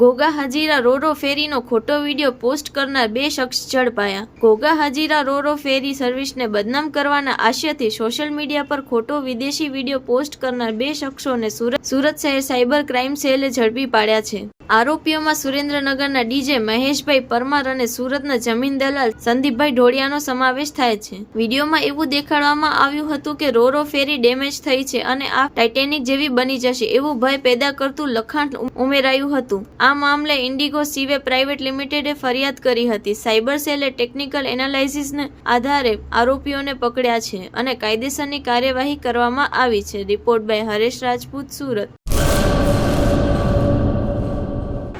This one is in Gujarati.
ઘોઘા હાજીરા રોરો ફેરીનો ખોટો વીડિયો પોસ્ટ કરનાર બે શખ્સ ઝડપાયા. ઘોઘા હાજીરા રોરો ફેરી સર્વિસને બદનામ કરવાના આશયથી સોશિયલ મીડિયા પર ખોટો વિદેશી વીડિયો પોસ્ટ કરનાર બે શખ્સોને સુરત સુરત શહેર સાયબર ક્રાઇમ સેલે ઝડપી પાડ્યા છે. આરોપીઓમાં સુરેન્દ્રનગરના ડીજે મહેશભાઈ પરમાર અને સુરતના જમીન દલાલ સંદીપભાઈ ઢોળિયાનો સમાવેશ થાય છે. વિડીયોમાં એવું દેખાડવામાં આવ્યું હતું કે રોરો ફેરી ડેમેજ થઈ છે અને આ ટાઇટેનિક જેવી બની જશે એવું ભય પેદા કરતું લખાણ ઉમેરાયું હતું. આ મામલે ઇન્ડિગો સીવે પ્રાઇવેટ લિમિટેડે ફરિયાદ કરી હતી. સાયબર સેલે ટેકનિકલ એનાલિસિસને આધારે આરોપીઓને પકડ્યા છે અને કાયદેસરની કાર્યવાહી કરવામાં આવી છે. Report by Haresh Rajput, Surat.